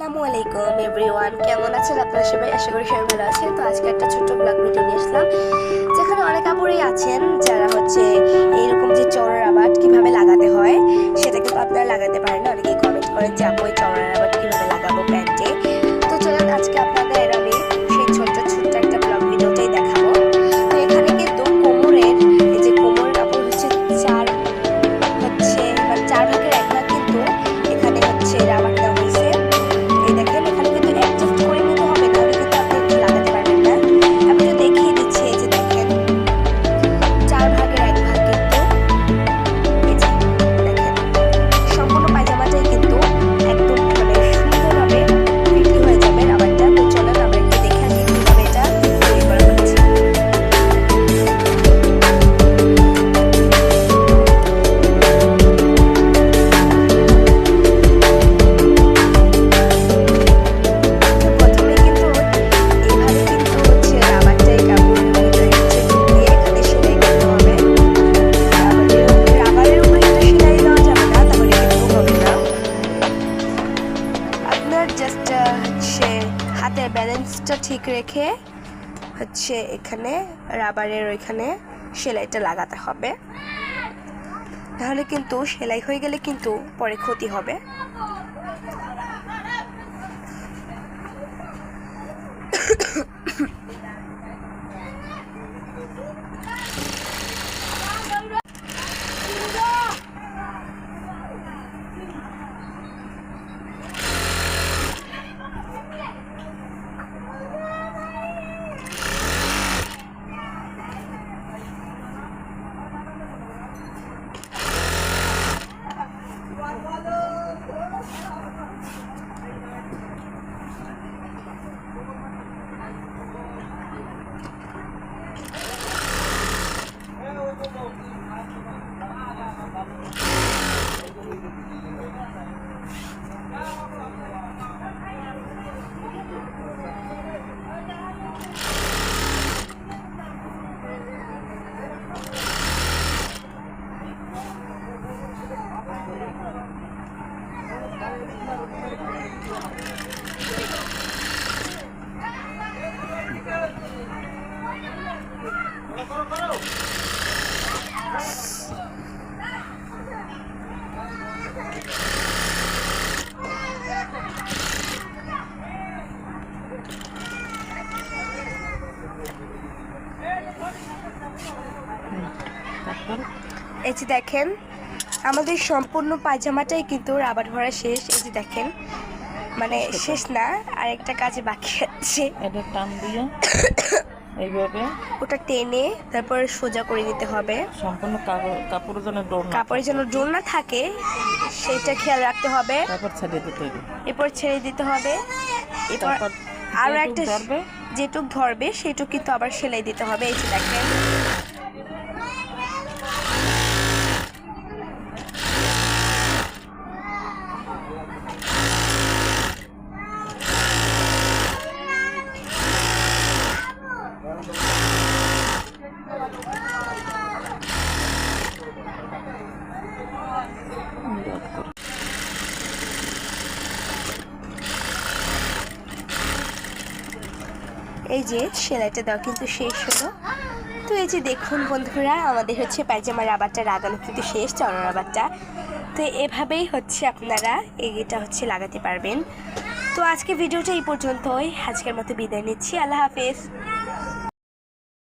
আসসালামু আলাইকুম এভরিওয়ান কেমন আছেন আপনারা সবাই? আশা করি সবাই ভালো আছেন। তো আজকে একটা ছোট্ট ব্লগ ভিডিও নিয়ে আসলাম, যেখানে অনেক আপুরই আছেন যারা হচ্ছে এইরকম যে চড়ার আবাদ কীভাবে লাগাতে হয়, সেটা কিন্তু আপনারা লাগাতে পারেন অনেকেই কমেন্ট করেন যে, আপু, এই চড়ার হাতের ব্যালেন্সটা ঠিক রেখে হচ্ছে এখানে রাবারের ওইখানে সেলাইটা লাগাতে হবে। তাহলে কিন্তু সেলাই হয়ে গেলে কিন্তু পরে ক্ষতি হবে। তারপর এই যে দেখেন আমাদের সম্পূর্ণ পায়জামাটাই কিন্তু রাবার ভরা শেষ এই যে দেখেন। মানে শেষ না আরেকটা কাজে বাকি আছে। এটা টান দিয়ে এইভাবে। ওটা টেনে তারপরে সোজা করে নিতে হবে। সম্পূর্ণ কাপড় কাপড়ের জন্য ডোর না কাপড়ের যেন ডোর না থাকে সেটা খেয়াল রাখতে হবে। তারপর ছাড়িয়ে দিতে হবে। এরপর ছেড়ে দিতে হবে। এরপর আরও যেটুক একটা ধরবে। যেটুক ধরবে সেটুক কিন্তু আবার সেলাই দিতে হবে। এই যে দেখেন। এই যে সেলাইটা দেওয়া কিন্তু শেষ হলো। তো এই যে দেখুন বন্ধুরা, আমাদের হচ্ছে পায়জামা রাবারটা লাগানো কিন্তু শেষ, চড়া রাবারটা। তো এভাবেই হচ্ছে আপনারা এইটা হচ্ছে লাগাতে পারবেন। তো আজকে ভিডিওটা এই পর্যন্তই। আজকের মতো বিদায় নিচ্ছি। আল্লাহ হাফেজ।